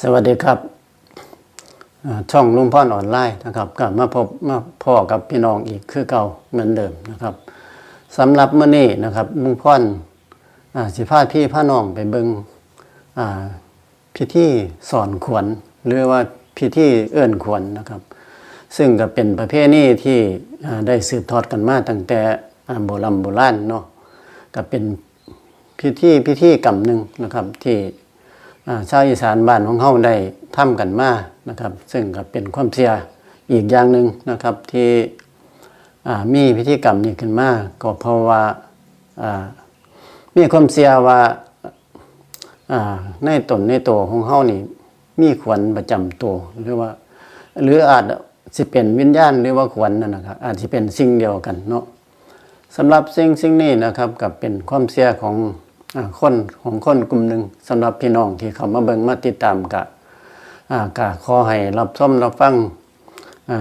สวัสดีครับ ช่องลุงพ่อนออนไลน์นะครับกลับมาพบมาพ่อกับพี่น้องอีกคือเก่าเหมือนเดิมนะครับสำหรับมื้อนี้นะครับลุงพ่อนอสิพาพี่พาน้องไปเบิงอ่าพิธีสอนขวัญหรือว่าพิธีเอื้อนขวัญนะครับ ซึ่งก็เป็นประเพณีที่ได้สืบทอดกันมาตั้งแต่โบราณโบราณเนาะก็เป็นพิธีพิธีกรรมหนึ่งนะครับที่ ชาวอีสานบ้านของเฮาได้ทำกันมานะครับ ซึ่งก็เป็นความเชื่ออีกอย่างหนึ่งนะครับที่มีพิธีกรรมนี้ขึ้นมาก็เพราะว่ามีความเชื่อว่าในตนในตัวของเฮานี่มีขวัญประจำตัวหรือว่า หรืออาจสิเป็นวิญญาณหรือว่าขวัญนั่นนะครับอาจจะเป็นสิ่งเดียวกันเนาะสำหรับสิ่งสิ่งนี้นะครับกับเป็นความเชื่อของ คนของคนกลุ่มหนึ่งสำหรับพี่น้องที่เขามาเบิ่งมาติดตามกะอ่ากะขอให้รับชมรับฟัง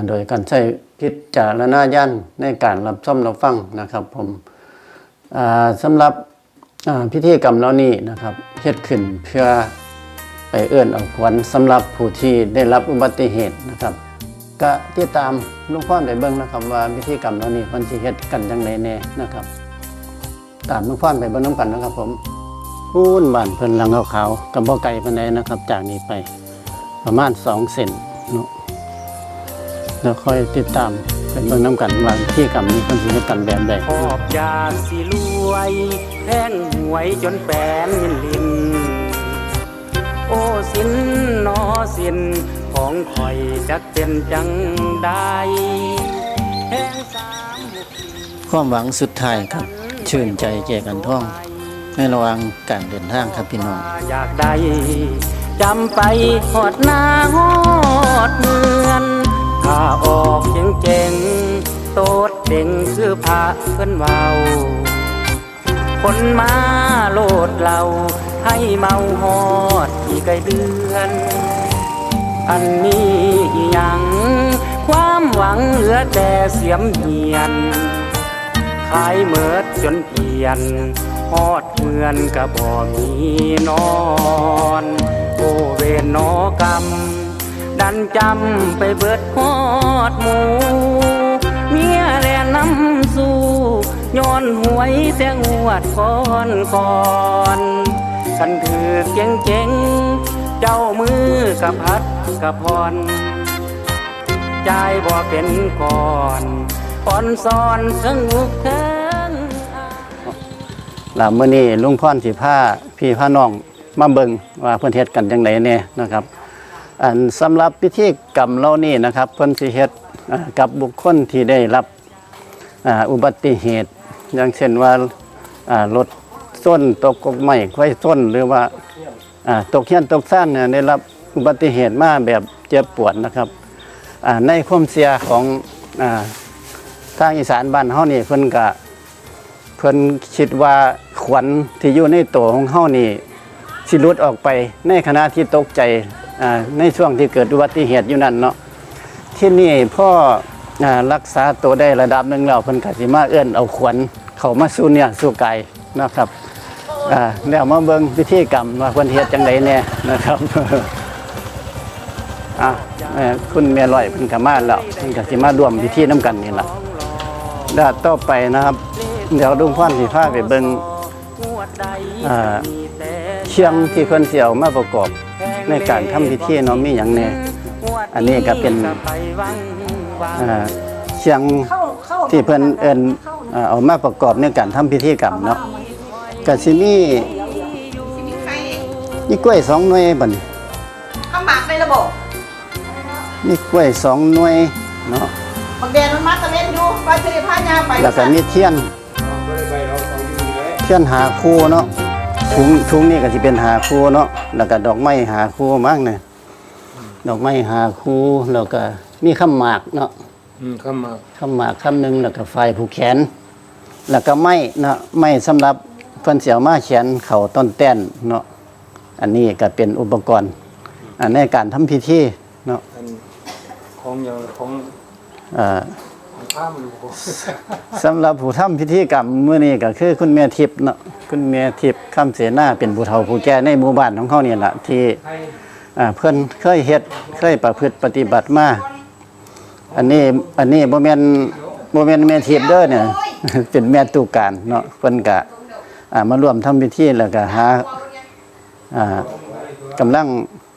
โดยการใช้พิจารณญาณในการรับชมรับฟังนะครับผมอ่าสำหรับพิธีกรรมเหล่านี้นะครับเฮ็ดขึ้นเพื่อไปเอื้อนเอาขวัญสำหรับผู้ที่ได้รับอุบัติเหตุนะครับก็ติดตามลุงพ่อได้เบิ่งนะครับว่าพิธีกรรมเหล่านี้มันสิเฮ็ดกันจังไดแน่นะครับ ตามหลุงพ่อไปเบิ่งนํกันนะครับ ผมพูนบ้านเพิ่นหลังขาวๆกับบ่ไกลปานใดนะครับ จากนี้ไปประมาณ2เซนเนาะแล้วค่อยติดตามไปเบิ่งนํกันว่าพิธีกรรมนี้เพิ่นสิเฮ็ดกันแบบใดขอบยาสิรวยแพงหวยจนแปนมินลินโอ้สินนอสินของข่อยจักเป็นจังได้แห้งสามมุกความหวังสุดท้ายครับ ชื่นใจแก่กันท่อง ในระหว่างการเดินทางครับพี่น้อง อยากได้จำไปหอดหน้าหอดเมือนถ้าออกเจ๋งเจ๋งๆโตดเด่งคือพระเพิ่อนเว้าคนมาโลดเราให้เมาหอดที่ไกลเดือน อันนี้ยัง ความหวังเหลือแต่เสียมเหียน ขายเมิดจนเปลี่ยนหอดเงินกะบ่มีนอน โอเวนนอกรรม ดันจำไปเบิดหอดหมูเมียแลน้ำสู่ย้อนหวยแต่งวดก่อนก่อนกันถือเจ๋งเจ๋งเจ้ามือกับพัดกับพรใจายบ่เป็นก่อน อ่อนซอนสนุกเทิงลามื้อนี้ลุงพ่อนสิพาพี่พาน้องมาเบิ่งว่าเพิ่นเฮ็ดกันจังไดแน่นะครับ อันสำหรับพิธีกรรมเหล่านี้นะครับ เพิ่นสิเฮ็ดกับบุคคลที่ได้รับอ,อุบัติเหตุ อย่างเช่นว่ารถส้นตกกกไม้ไฟส้นหรือว่าตกเฮียนตกซ่านเนี่ยได้รับอุบัติเหตุมาแบบเจ็บปวดนะครับในความเสียของ ทางอีสานบ้านเฮานี่เพิ่นก็เพิ่นคิดว่าขวัญที่อยู่ในตัวของเฮานี่สิหลุดออกไปในขณะที่ตกใจในช่วงที่เกิดอุบัติเหตุอยู่นั่นเนาะที่นี่พ่ออรักษาตัวได้ระดับหนึ่งแล้วเพิ่นก็สิมาเอื้อนเอาขวัญเข้ามาสู่เนี่ยสู่กายนะครับแล้วมาเบิ่งพิธีกรรมว่าเพิ่นเฮ็ดจังไดแน่นะครับอะแม่คุณแม่ลอยเพิ่นก็มาแล้วเพิ่นก็สิมาร่วมพิธีนํกันนี่ล่ะ ด้านต่อไปนะครับ เดี๋ยวลุงพ่อนสิพาไปเบิ่งอ่าเชียงที่เพิ่นสิเอามาประกอบในการทำพิธีเนาะมีหยังแน่อันนี้ก็เป็นอ่าเชียงที่เพิ่นเอิ้นอ่าเอามาประกอบในการทำพิธีกรรมเนาะก็สิมีชีวิตใครมีกล้วยสองหน่วยบัดนี้เข้าหมากในระบบมีกล้วยสองหน่วยเนาะ บางแดนมันมาตะเล่นอยู่ไปเสด็จพายาไปแล้วก็มีเทียน เทียนหาคู่เนาะถุงถุงนี่ก็สิเป็นหาคู่เนาะแล้วก็ดอกไม้หาคู่มากเนี่ยดอกไม้หาคู่แล้วก็มีข้าหมากเนาะอืมเข้ามาข้าหมากคำหนึ่งแล้วก็ไฟผูกแขน แล้วก็ไม้เนาะไม้สำหรับเพิ่นเสียวมาแขนเข่าต้นแต้นเนาะอันนี้ก็เป็นอุปกรณ์อันในการทำพิธีเนาะอันของอย่างของ สำหรับผู้ทำพิธีกรรมมื้อนี้ก็คือคุณแม่ทิพย์เนาะคุณแม่ทิพย์คำเสนาเป็นผู้เฒ่าผู้แก่ในหมู่บ้านของเขานี่แหละที่อ่าเพิ่นเคยเฮ็ดเคยประพฤติปฏิบัติมาอันนี้อันนี้บ่แม่นบ่แม่นแม่ทิพย์เด้อเนี่ยเป็นแม่ตุการเนาะเพิ่นก็อ่ามาร่วมทำพิธีแล้วก็หาอ่ากำลัง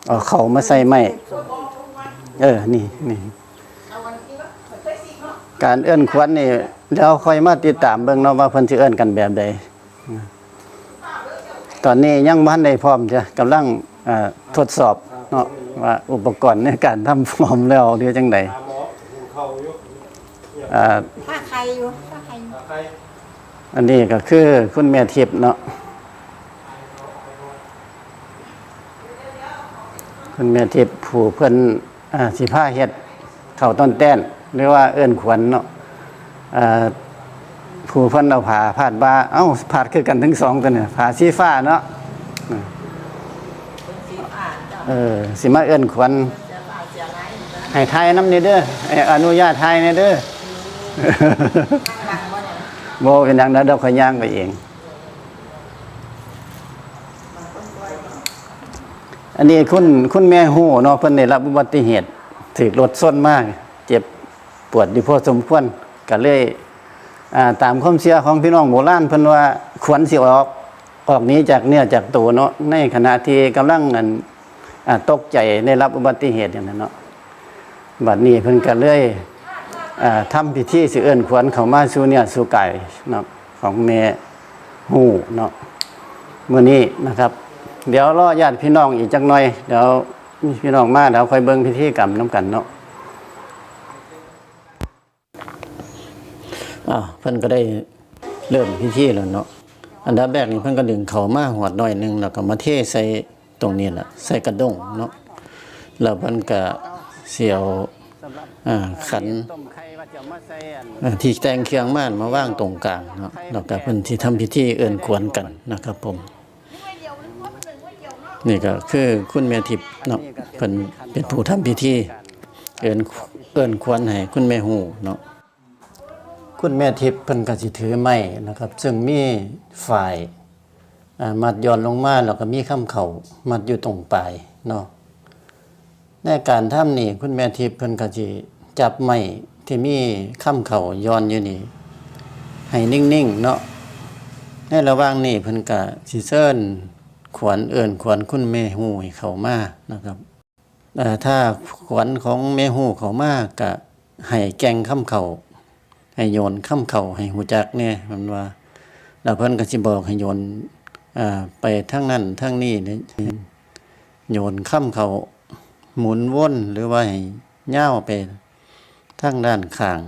เอาเข้าวมาใส่ไม้เออนี่นี่ การเอื้อนขวัญนี่แล้วค่อยมาติดตามเบิ่งเนาะว่าเพิ่นสิเอื้อนกันแบบใดตอนนี้ยังบ้านใดพร้อมจะกำลังเอ่อทดสอบเนาะว่าอุปกรณ์ในการทำพร้อมแล้วหรือจังใดอ่าผ้าใครอยู่ผ้าใครอยู่อันนี้ก็คือคุณแม่ทิพย์เนาะคุณแม่ทิพย์ผู้เพิ่นอ่าสิผ้าเฮ็ดเข่าต้นแต้น หรือว่าเอื้อนขวัญเนาะอ่าผู้เพิ่นเอาผ้าพาดบ่าเอ้าพาดคือกันทั้งสองตัวเนี่ยผ้าสีฟ้าเนาะเออสิมาเอื้อนขวัญให้ทายน้ำนี่เด้อให้อนุญาตทายนี่เด้อโบเป็นอย่างนั้นเราขอยย่างไปเอง อันนี้คุณคุณแม่หู้เนาะเพิ่นได้รับอุบัติเหตุถูกรถส้นมากเจ็บ ปวดอยู่พอสมควรก็เลยอ่าตามความเชื่อของพี่น้องโบราณเพิ่นว่าขวัญสิออกออกนี้จากเนี่ยจากตัวเนาะในขณะที่กำลังอันตกใจได้รับอุบัติเหตุอย่างนั้นเนาะบัดนี้เพิ่นก็เลยอ่าทำพิธีสิเอิ้นขวัญเขามาสู่เนี่ยสู่ไก่เนาะของแม่ฮู้เนาะมื้อนี้นะครับ เดี๋ยวรอญาติพี่น้องอีกจักหน่อยเดี๋ยวพี่น้องมาเดี๋ยวค่อยเบิ่งพิธีกรรมนํกันเนาะ อ่าเพิ่นก็ได้เริ่มพิธีแล้วเนาะอันดับแรกนี่เพิ่นก็ดึงเขามาหัวดหน่อยหนึงแล้วก็มาเทใส่ตรงนี้ล่ะใส่กระด้งเนาะแล้วเพิ่นก็เสียวอ่าขันที่แต่งเครื่องม่านมาว่างตรงกลางเนาะแล้วก็เพิ่นที่ทำพิธีเอิ้นขวนกันนะครับผมนี่ก็คือคุณแม่ทิพย์เนาะเพิ่นเป็นผู้ทำพิธีเอิ้นเอิ้นขวนให้คุณแม่ฮู้เนาะ คุณแม่ทิพย์เพิ่นก็สิถือไม้นะครับ ซึ่งมีฝ่ายมัดย้อนลงมาแล้วก็มีค้ำเข่ามัดอยู่ตรงปลายเนาะในการทำนี่คุณแม่ทิพย์เพิ่นก็สิจับไม้ที่มีค้ำเข่าย้อนอยู่นี่ ให้นิ่งๆเนาะในระหว่างนี้เพิ่นก็สิเชิญขวัญเอิ้นขวัญคุณแม่ฮู้ให้เขามานะครับถ้าขวัญของแม่ฮู้เขามากก็ให้แกงค้ำเข่า ให้โยนค้ำเข่าให้ฮู้จักแน่มันว่าแล้วเพิ่นก็สิบอกให้โยนไปทางนั้นทางนี้เนี่ยโยนค้ำเข่าหมุนวนหรือว่าให้ย่าไปทางด้านข้าง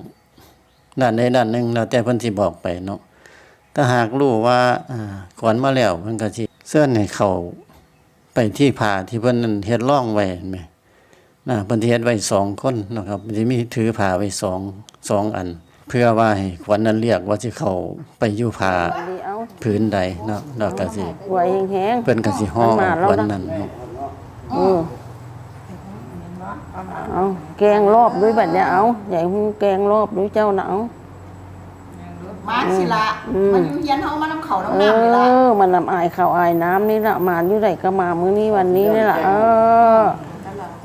ด้านใดด้านหนึ่งแล้วแต่เพิ่นสิบอกไปเนาะถ้าหากรู้ว่าอ่าขวัญมาแล้วเพิ่นก็สิเสื้อนให้เข้าไปที่ผ่าที่เพิ่นนั่นเฮ็ดร่องไว้เห็นไหมนะเพิ่นเฮ็ดไว้สองคนนะครับมันสิมีถือผ่าไว้สองสองอัน เพื่อว่าให้ขวัญนั้นเรียกว่าสิเข้าไปอยู่ผาดีเอาพื้นใดเนาะแล้วก็สิไว้แห้งเพิ่นก็สิห่อมันมาแล้วขวัญนะนั้นเนาะๆเออเอาแกงรอบด้วยแบบเนี้ยเอาใหญ่หูแกงรอบด้วยเจ้าน่ะเอามาสิละมันอยู่เฮียนเฮามาน้ำเขาเอน้ำน้ำนี่ละอมันนำอายข้าวอายน้ำนี่ละมาอยู่ไหนก็มามื้อนี้วันนี้นี่ละเออ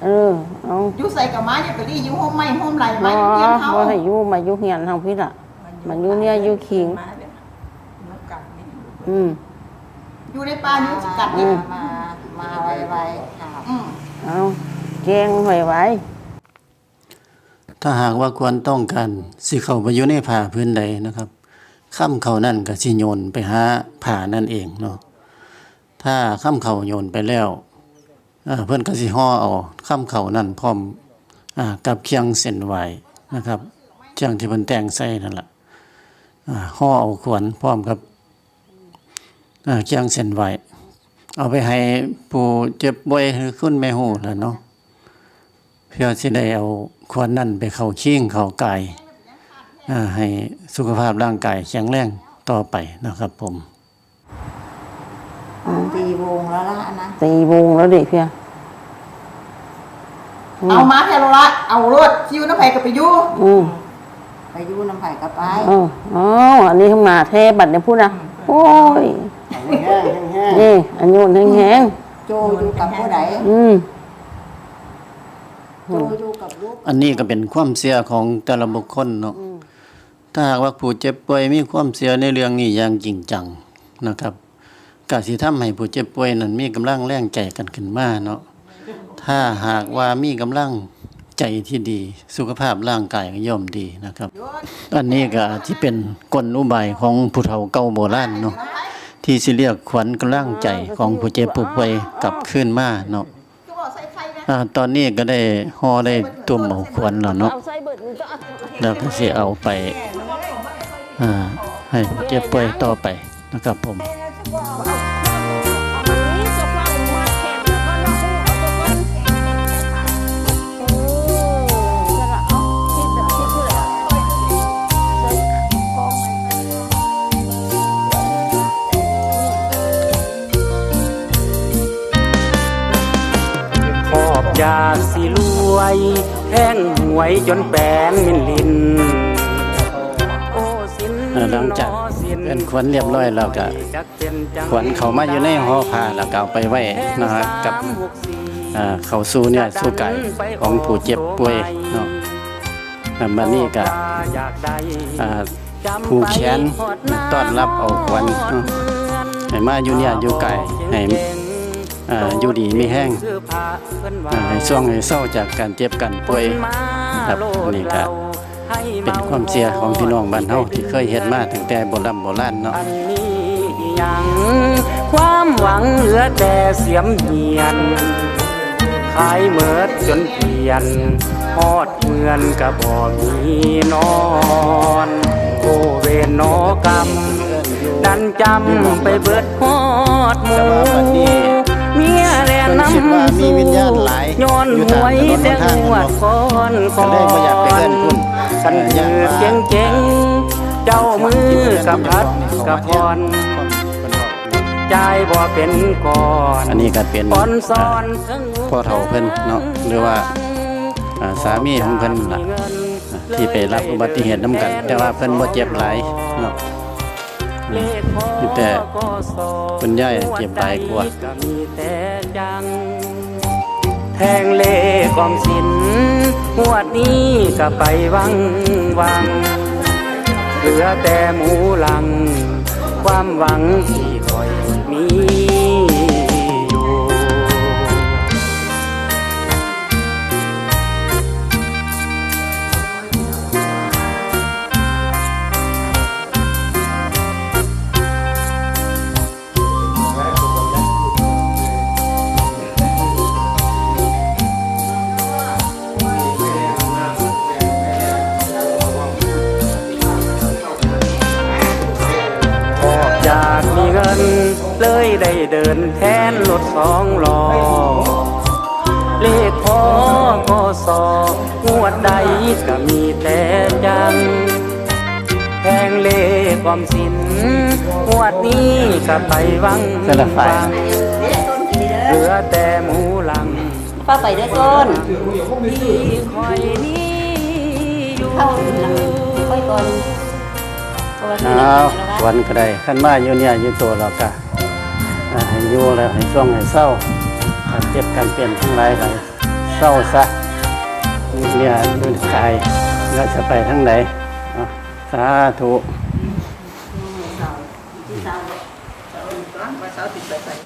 เออเอาอยู่ใส่กับมาอย่าไปรีอยู่ห้องไม้ห้องไรบ่มาอยู่เฮียนเฮาบ่ให้อยู่มาอยู่เฮียนเฮาพี่ละมันอยู่เนี่ยอยู่ขิง อืมอยู่ในป่าอยู่สกัดอืนี่มมา มาไวๆค่ะอืมเอาแกงไว้ไว้ ถ้าหากว่าควรต้องการสิเข้าไปอยู่ในผ่าพื้นใดนะครับข้ามเขานั่นก็สิโยนไปหาผ่านั่นเองเนาะถ้าข้ามเขาโยนไปแล้วอ่า เพื่อนก็สิห่อเอาข้ามเขานั่นพร้อมอกับเคียงเส้นไหวนะครับเคียงที่เพิ่นแต่งใส่นั่นแหละห่อเอาขวนพร้อมกับเคียงเส้นไหวเอาไปให้ผู้เจ็บป่วยหรือคุณแม่ฮู้ล่ะเนาะเพื่อที่ได้เอาควนนั่นไปเข้าชิงเข้ากายอ่ให้สุขภาพร่างกายแข็งแรงต่อไปนะครับผม ตีวงแล้วละนะ ตีวงแล้วดิเพียเอามาแทนละเอารถที่อยู่น้ำไผ่กับไปอยู่อืมไปอยูน้ำไผ่กับไปเอออ๋ออันนี้ทำมาเทบัดเนี่ยพูดนะโอ้ยนี่อันโยนแห้งโจอยู่กับผู้ใดๆอืมโจอยู่กับลูกอันนี้ก็เป็นความเสียของแต่ละบุคคลเนาะถ้าหากว่าผู้เจ็บป่วยมีความเสียในเรื่องนี้อย่างจริงจังนะครับ ก็สิทำให้ผู้เจ็บป่วยนั้นมีกำลังแรงใจกันขึ้นมาเนาะถ้าหากว่ามีกำลังใจที่ดี สุขภาพร่างกายก็ย่อมดีนะครับ อันนี้ก็ที่เป็นกลอุบายของผู้เฒ่าเก่าโบราณเนาะที่สิเรียกขวัญกำลังใจของผู้เจ็บผู้ป่วยกลับคืนมาเนาะตอนนี้ก็ได้ห่อได้ตุ่มเอาขวัญแล้วเนาะแล้วก็สิเอาไปอ่าให้ผู้เจ็บป่วยต่อไปนะครับผม ขอยากสิรวยแท่งหวยจนแปลนมินลินหลังจากเป็นขวัญเรียบร้อยแล้วก็ขวัญเขามาอยู่ในห่อผ้าแล้วก็เอาไปไว้นะครับกับเขาสู่เนี่ยสู่ไก่ของผู้เจ็บป่วยเนาะแล้วบัดนี้ก็อ่าผู้แขนต้อนรับเอาขวัญเนให้มาอยู่เนี่ยอยู่ไก่ให้ อยู่ดีไมีแห้งให้ช่วงให้เศร้าจากการเจ็บกันป่วยครับนี่ก็เป็นความเสียของพี่น้องบ้านเฮาที่เคยเฮ็ดมาตั้งแต่โบราณโบราณเนาะยังความหวังเหลือแต่เสียมเหียนขายเมิดจนเปลี่ยนฮอดเมือนกะบ่มีนอนโอเวนนอกรรม ดันจำไปเบิดฮอดมูแต่ว่าวันนี้เมียแลเพิ่ นน้ำคิดว่ามีวิญญาณหลายย้อนอยู่หตามวยถนนแต่ทางหัวดก่อนก่ก็อเลยบ่อยากไปเอิ้นคุณฉันยือเจ๋งเจ๋งๆเจ้ามือกับพัดกับพรใจายบ่เป็นก่อนอันนี้ก็เป็นปอนซอนถึงพ่อเฒ่าเพิ่นเนาะหรือว่าอ่าสามีของเพิ่นล่ะที่ไปรับอุบัติเหตุนํกัน แต่ว่าเพิ่นบ่เจ็บหลายเนาะเลขพอ มีแต่คุณยายเก็บหลายกว่าก็มีแต่จังแทงเลกอมสินหวดนี้ก็ไปวังวัง เหลือแต่หมูหลัง ความหวังที่คอยมี จากมีเงินเลยได้เดินแทนรถสองล้อเลขพอก็สองวดใดก็มีแต่จังแพงเลขออมสินงวดนี้ก็ไปวังแต่ละฝ่ายวังเหลือแต่หมูหลังป้าไปด้วยต้นที่คอยนี้อยู่เข้าค่อยก่อน เอาขวัญก็ได้ขั้นมาอยู่เนี่ยอยู่ตัวเราก็อ่าให้อยู่แล้วให้ช่วงให้เศร้าการเจ็บการเปลี่ยนทั้งหลายก็เศร้าซะอยู่เนี่ยอยู่กายแล้วจะไปทั้งไหนอะสาธุว่าเสาติดไปใส่